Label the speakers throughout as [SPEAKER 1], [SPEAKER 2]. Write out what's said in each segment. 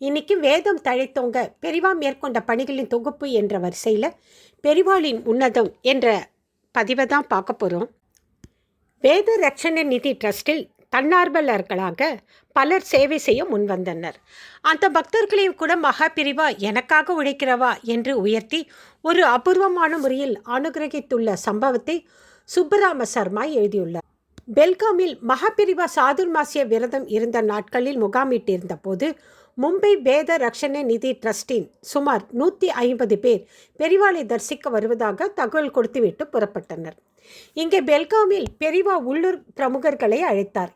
[SPEAKER 1] இன்னைக்கு வேதம் தழைத்தோங்க. பெரிவா மேற்கொண்ட பணிகளின் தொகுப்பு என்ற வரிசையில் பெரிவாளின் உன்னதம் என்ற பதிவை தான் பார்க்க போகிறோம் வேத ரட்சண நிதி ட்ரஸ்டில் தன்னார்வலர்களாக பலர் சேவை செய்ய முன்வந்தனர். அந்த பக்தர்களையும் கூட மகா பிரிவா எனக்காக உழைக்கிறவா என்று உயர்த்தி ஒரு அபூர்வமான முறையில் அனுகிரகித்துள்ள சம்பவத்தை சுப்பராம சர்மா எழுதியுள்ளார். பெல்காமில் மகாபிரிவா சாதுர்மாசிய விரதம் இருந்த நாட்களில் முகாமிட்டிருந்த போது மும்பை வேத ரக்ஷண நிதி ட்ரஸ்டின் சுமார் நூற்றி ஐம்பது பேர் பெரிவாளை தரிசிக்க வருவதாக தகவல் கொடுத்துவிட்டு புறப்பட்டனர். இங்கே பெல்காமில் பெரிவா உள்ளூர் பிரமுகர்களை அழைத்தார்.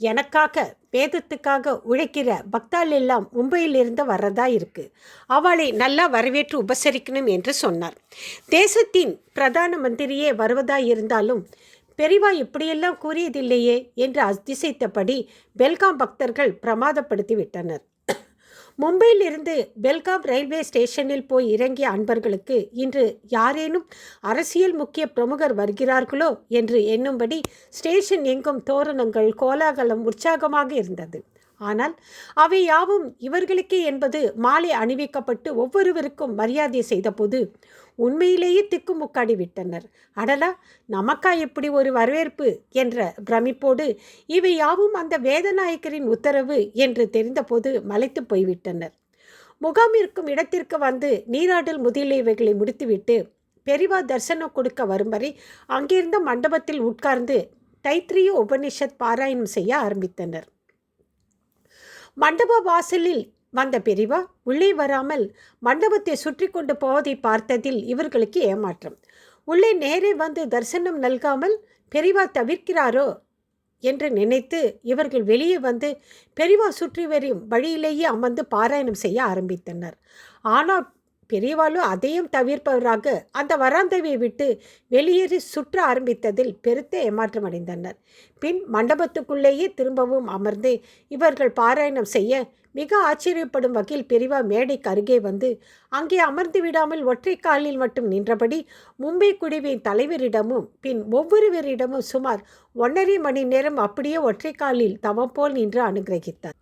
[SPEAKER 1] எனக்காக வேதத்துக்காக உழைக்கிற பக்தால் எல்லாம் மும்பையிலிருந்து வர்றதா இருக்கு. அவளை நல்லா வரவேற்று உபசரிக்கணும் என்று சொன்னார். தேசத்தின் பிரதான மந்திரியே வருவதா இருந்தாலும் பெரிவா இப்படியெல்லாம் கூறியதில்லையே என்று அதிசயித்தபடி பெல்காம் பக்தர்கள் பிரமாதப்படுத்தி விட்டனர் மும்பையிலிருந்து பெல்காம் ரயில்வே ஸ்டேஷனில் போய் இறங்கிய அன்பர்களுக்கு இன்று யாரேனும் அரசியல் முக்கிய பிரமுகர் வருகிறார்களோ என்று எண்ணும்படி ஸ்டேஷன் எங்கும் தோரணங்கள் கோலாகலம் உற்சாகமாக இருந்தது. ஆனால் அவை யாவும் இவர்களுக்கே என்பது மாலை அணிவிக்கப்பட்டு ஒவ்வொருவருக்கும் மரியாதை செய்தபோது உண்மையிலேயே திக்குமுக்காடி விட்டனர். அடலா நமக்கா இப்படி ஒரு வரவேற்பு? என்ற பிரமிப்போடு இவை யாவும் அந்த வேதநாயக்கரின் உத்தரவு என்று தெரிந்தபோது மலைத்து போய்விட்டனர். முகாம் இருக்கும் இடத்திற்கு வந்து நீராடல் முதலியவைகளை முடித்துவிட்டு பெரிவா தரிசனம் கொடுக்க வரும் வரை அங்கிருந்த மண்டபத்தில் உட்கார்ந்து தைத்திரிய உபனிஷத் பாராயணம் செய்ய ஆரம்பித்தனர். மண்டப வாசலில் வந்த பெரிவா உள்ளே வராமல் மண்டபத்தை சுற்றி கொண்டு போவதை பார்த்ததில் இவர்களுக்கு ஏமாற்றம். உள்ளே நேரே வந்து தரிசனம் நல்காமல் பெரிவா தவிர்க்கிறாரோ என்று நினைத்து இவர்கள் வெளியே வந்து பெரிவா சுற்றி வரும் வழியிலேயே அமர்ந்து பாராயணம் செய்ய ஆரம்பித்தனர். ஆனால் பெரியவாளும் அதையும் தவிர்ப்பவராக அந்த வராந்தவை விட்டு வெளியேறி சுற்ற ஆரம்பித்ததில் பெருத்த ஏமாற்றம் அடைந்தனர். பின் மண்டபத்துக்குள்ளேயே திரும்பவும் அமர்ந்து இவர்கள் பாராயணம் செய்ய மிக ஆச்சரியப்படும் வகையில் பெரிவா மேடைக்கு அருகே வந்து அங்கே அமர்ந்து விடாமல் ஒற்றை காலில் மட்டும் நின்றபடி மும்பை குடிவின் தலைவரிடமும் பின் ஒவ்வொருவரிடமும் சுமார் ஒன்றரை மணி நேரம் அப்படியே ஒற்றை காலில் தவம் போல் நின்று அனுகிரகித்தார்.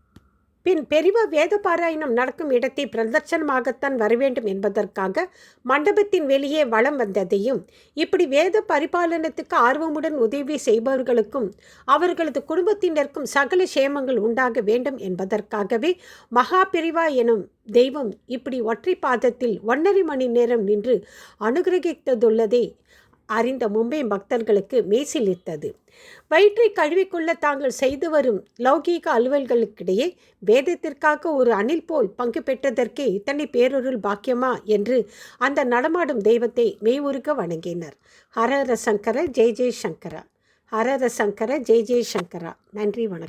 [SPEAKER 1] பின் பெரிவா வேத பாராயணம் நடக்கும் இடத்தை பிரதர்சனமாகத்தான் வரவேண்டும் என்பதற்காக மண்டபத்தின் வெளியே வளம் வந்ததையும் இப்படி வேத பரிபாலனத்துக்கு ஆர்வமுடன் உதவி செய்பவர்களுக்கும் அவர்களது குடும்பத்தினருக்கும் சகல சேமங்கள் உண்டாக வேண்டும் என்பதற்காகவே மகா பிரிவா எனும் தெய்வம் இப்படி ஒற்றை பாதத்தில் ஒன்றரை மணி நேரம் நின்று அனுகிரகித்ததுள்ளதே அறிந்த மும்பை பக்தர்களுக்கு மேசிலித்தது வயிற்றை கழுவிக்கொள்ள தாங்கள் செய்து வரும் லௌகீக அலுவல்களுக்கிடையே வேதத்திற்காக ஒரு அணில் போல் பங்கு பெற்றதற்கே இத்தனை பேரொருள் பாக்கியமா என்று அந்த நடமாடும் தெய்வத்தை மெய்வுருக வணங்கினர். ஹரஹர சங்கர ஜெய் ஜெய் சங்கரா. ஹரஹர சங்கர ஜெய் ஜெய் சங்கரா. நன்றி வணக்கம்.